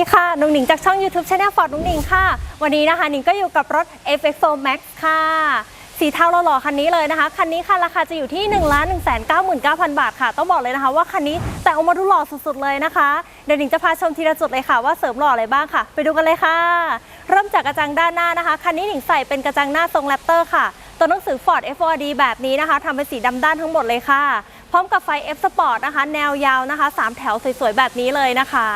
นิงจากช่อง YouTube Channel Ford นุ้งหนิงค่ะ วันนี้นะคะหนิงก็อยู่กับรถ FX4 Max ค่ะ สีเทาหล่อๆคันนี้เลยนะคะ คันนี้ค่ะราคาจะอยู่ที่ 1 1 9 9 0 0 0 บาทค่ะ ต้องบอกเลยนะคะว่าคันนี้แต่งออกมาดูหล่อสุดๆเลยนะคะ เดี๋ยวหนิงจะพาชมทีละจุดเลยค่ะว่าเสริมหล่ออะไรบ้างค่ะ ไปดูกันเลยค่ะ เริ่มจากกระจังด้านหน้านะคะ คันนี้หนิงใส่เป็นกระจังหน้าทรงแรปเตอร์ค่ะ ตัวหนังสือ Ford F4D แบบนี้นะคะทำเป็นสีดำด้านทั้งหมดเลยค่ะ พร้อมกับไฟ F Sport นะคะ แนวยาวนะคะ 3 แถวสวยๆแบบนี้เลยนะคะ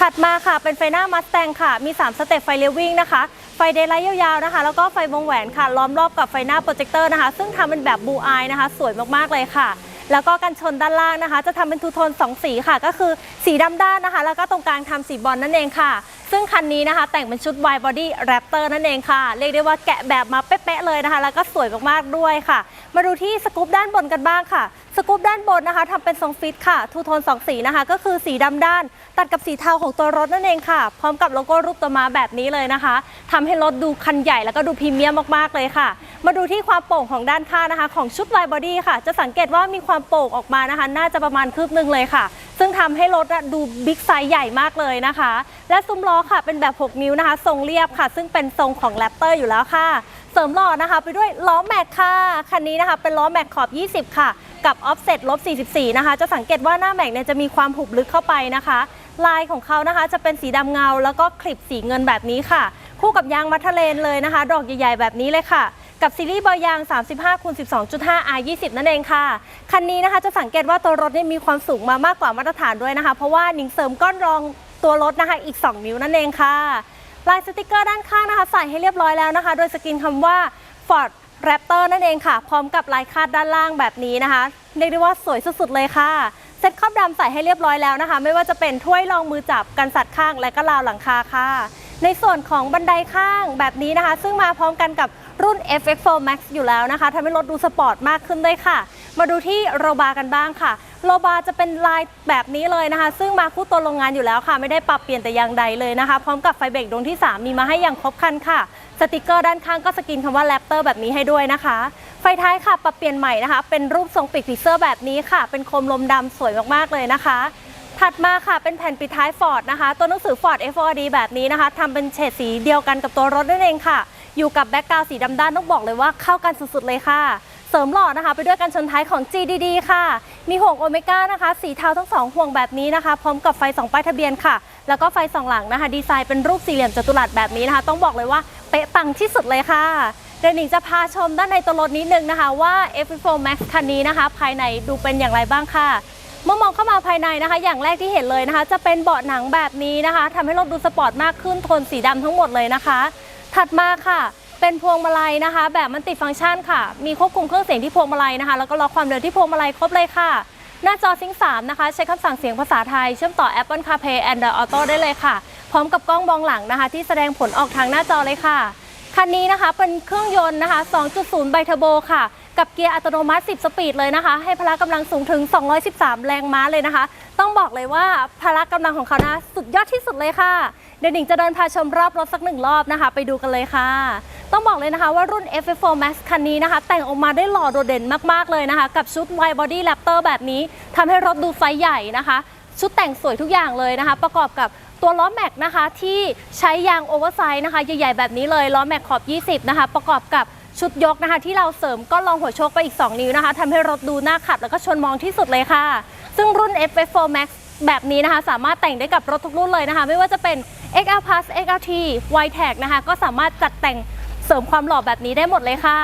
ถัดมาค่ะเป็นไฟหน้ามัสแตงค่ะ มี 3 สเต็ปไฟเลี้ยววิ่งนะคะ ไฟเดย์ไลท์ยาวๆนะคะ แล้วก็ไฟวงแหวนค่ะ ล้อมรอบกับไฟหน้าโปรเจคเตอร์นะคะ ซึ่งทำเป็นแบบบูอายนะคะ สวยมากๆเลยค่ะ แล้วก็กันชนด้านล่างนะคะ จะทำเป็นทูโทน 2 สีค่ะ ก็คือสีดำด้านนะคะ แล้วก็ตรงกลางทำสีบอลนั่นเองค่ะ ซึ่งคันนี้นะคะ แต่งเป็นชุด wide body raptor นั่นเองค่ะ เรียกได้ว่าแกะแบบมาเป๊ะๆเลยนะคะ แล้วก็สวยมากๆด้วยค่ะ มาดูที่สกู๊ปด้านบนกันบ้างค่ะ สกู๊ปด้านบนนะคะทำเป็นทรงฟิตค่ะ ทูโทน 2 สีนะคะ ก็คือสีดำด้าน ตัดกับสีเทาของตัวรถนั่นเองค่ะ พร้อมกับโลโก้รูปตัวม้าแบบนี้เลยนะคะทำให้รถดูคันใหญ่แล้วก็ดูพรีเมียมมากๆเลยค่ะ มาดูที่ความโป่งของด้านข้างนะคะ ของชุด wide body ค่ะ จะสังเกตว่ามีความโป่งออกมานะคะ น่าจะประมาณคืบนึงเลยค่ะ ซึ่งทำให้รถดูบิ๊กไซส์ใหญ่มากเลยนะคะ และซุ้มล้อค่ะเป็นแบบ 6 นิ้วนะคะ ทรงเรียบค่ะ ซึ่งเป็นทรงของแรปเตอร์อยู่แล้วค่ะ เสริมหล่อนะคะ ไปด้วยล้อแม็กค่ะ คันนี้นะคะ เป็นล้อแม็กขอบ 20 ค่ะ กับออฟเซ็ตลบ 44 นะคะ จะสังเกตว่าหน้าแม็กเนี่ยจะมีความหุบลึกเข้าไปนะคะ ลายของเขานะคะจะเป็นสีดำเงา แล้วก็คลิปสีเงินแบบนี้ค่ะ คู่กับยางมัทเลนเลยนะคะ ดอกใหญ่ๆแบบนี้เลยค่ะ กับซีรีส์เบอยาง 35คูณ12.5 R 20นั่นเองค่ะ คันนี้นะคะจะสังเกตว่าตัวรถเนี่ยมีความสูงมามากกว่ามาตรฐานด้วยนะคะ เพราะว่าหนิงเสริมก้อนรองตัวรถนะคะอีก 2 นิ้วนั่นเองค่ะลายสติกเกอร์ด้านข้างนะคะ ใส่ให้เรียบร้อยแล้วนะคะ โดยสกรีนคำว่า Ford Raptor นั่นเองค่ะ พร้อมกับลายคาดด้านล่างแบบนี้นะคะเรียกได้ว่าสวยสุดๆเลยค่ะเซ็ตครอบดำใส่ให้เรียบร้อยแล้วนะคะ ไม่ว่าจะเป็นถ้วยรองมือจับกันสัตว์ข้างและก็ราวหลังคาค่ะ ในส่วนของบันไดข้างแบบนี้นะคะ ซึ่งมาพร้อมกันกับ รุ่น FX4 Max อยู่แล้วนะคะทำให้รถดูสปอร์ตมากขึ้นด้วยค่ะ มาดูที่โรบาร์กันบ้างค่ะ โรบาร์จะเป็นลายแบบนี้เลยนะคะ ซึ่งมาคู่ตัวโรงงานอยู่แล้วค่ะ ไม่ได้ปรับเปลี่ยนแต่อย่างใดเลยนะคะ พร้อมกับไฟเบรกดวงที่ 3 มีมาให้อย่างครบครันค่ะสติกเกอร์ด้านข้างก็สกรีนคำว่าแรปเตอร์แบบนี้ให้ด้วยนะคะ ไฟท้ายค่ะปรับเปลี่ยนใหม่นะคะ เป็นรูปทรงปีกผีเสื้อแบบนี้ค่ะ เป็นโคมลมดำสวยมากๆเลยนะคะ ถัดมาค่ะเป็นแผ่นปิดท้าย Ford นะคะ ตัวหนังสือ Ford F4D แบบนี้นะคะทำเป็นเฉดสีเดียวกันกับตัวรถนั่นเองค่ะ อยู่กับแบ็กกราวสีดำด้านต้องบอกเลยว่าเข้ากันสุดๆเลยค่ะ เสริมหล่อนะคะ ไปด้วยกันชนท้ายของ GDD ค่ะ มีห่วงโอเมก้านะคะ สีเทาทั้งสองห่วงแบบนี้นะคะ พร้อมกับไฟสองป้ายทะเบียนค่ะ แล้วก็ไฟสองหลังนะคะ ดีไซน์เป็นรูปสี่เหลี่ยมจัตุรัสแบบนี้นะคะ ต้องบอกเลยว่าเป๊ะปังที่สุดเลยค่ะเดี๋ยวหนิงจะพาชมด้านในตัวรถนิดนึงนะคะว่า F4 Max คันนี้นะคะ ภายในดูเป็นอย่างไรบ้างค่ะเมื่อมองเข้ามาภายในนะคะ อย่างแรกที่เห็นเลยนะคะ จะเป็นเบาะหนังแบบนี้นะคะทำให้รถดูสปอร์ตมากขึ้นโทนสีดำทั้งหมดเลยนะคะ ถัดมาค่ะ เป็นพวงมาลัยนะคะ แบบมันติฟังก์ชันค่ะ มีควบคุมเครื่องเสียงที่พวงมาลัยนะคะ แล้วก็ล็อกความเร็วที่พวงมาลัยครบเลยค่ะ หน้าจอซิงค์3นะคะ ใช้คำสั่งเสียงภาษาไทย เชื่อมต่อ Apple CarPlay Android Auto ได้เลยค่ะ พร้อมกับกล้องมองหลังนะคะ ที่แสดงผลออกทางหน้าจอเลยค่ะ คันนี้นะคะเป็นเครื่องยนต์นะคะ 2.0 ไบเทอร์โบค่ะกับเกียร์อัตโนมัติ 10 สปีดเลยนะคะ ให้พละกำลังสูงถึง 213 แรงม้าเลยนะคะ ต้องบอกเลยว่าพละกำลังของเขานะสุดยอดที่สุดเลยค่ะ เดี๋ยวหนิงจะเดินพาชมรอบรถสักหนึ่งรอบนะคะ ไปดูกันเลยค่ะ ต้องบอกเลยนะคะว่ารุ่น F4 Max คันนี้นะคะ แต่งออกมาได้หล่อโดดเด่นมากๆเลยนะคะ กับชุด Wide Body Raptor แบบนี้ทำให้รถดูไซส์ใหญ่นะคะ ชุดแต่งสวยทุกอย่างเลยนะคะ ประกอบกับตัวล้อแม็กนะคะที่ใช้ยางโอเวอร์ไซส์นะคะใหญ่ๆแบบนี้เลยล้อแม็กขอบ 20 นะคะ ประกอบกับชุดยกนะคะ ที่เราเสริมก็ลองหัวโชคไปอีก 2 นิ้วนะคะทำให้รถดูน่าขับ แล้วก็ชนมองที่สุดเลยค่ะ ซึ่งรุ่น F4 Max แบบนี้นะคะ สามารถแต่งได้กับรถทุกรุ่นเลยนะคะ ไม่ว่าจะเป็น XL Plus XLT y t a g นะคะ ก็สามารถจัดแต่งเสริมความหล่อแบบนี้ได้หมดเลยค่ะ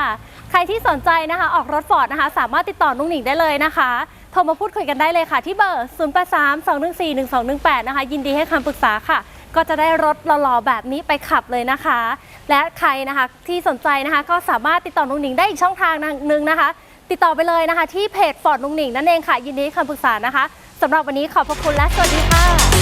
ใครที่สนใจนะคะ ออกรถฟอร์ดนะคะ สามารถติดต่อนุ่งหนิงได้เลยนะคะ โทรมาพูดคุยกันได้เลยค่ะ ที่เบอร์ 0 8 3 2 1 4 1 2 1 8 นะคะ ยินดีให้คำปรึกษาค่ะ ก็จะได้รถหล่อๆแบบนี้ไปขับเลยนะคะ และใครนะคะที่สนใจนะคะ ก็สามารถติดต่อนุ่งหนิงได้อีกช่องทางหนึ่งนะคะ ติดต่อไปเลยนะคะ ที่เพจฟอร์ดนุ่งหนิงนั่นเองค่ะ ยินดีให้คำปรึกษานะคะ สำหรับวันนี้ขอบพระคุณและสวัสดีค่ะ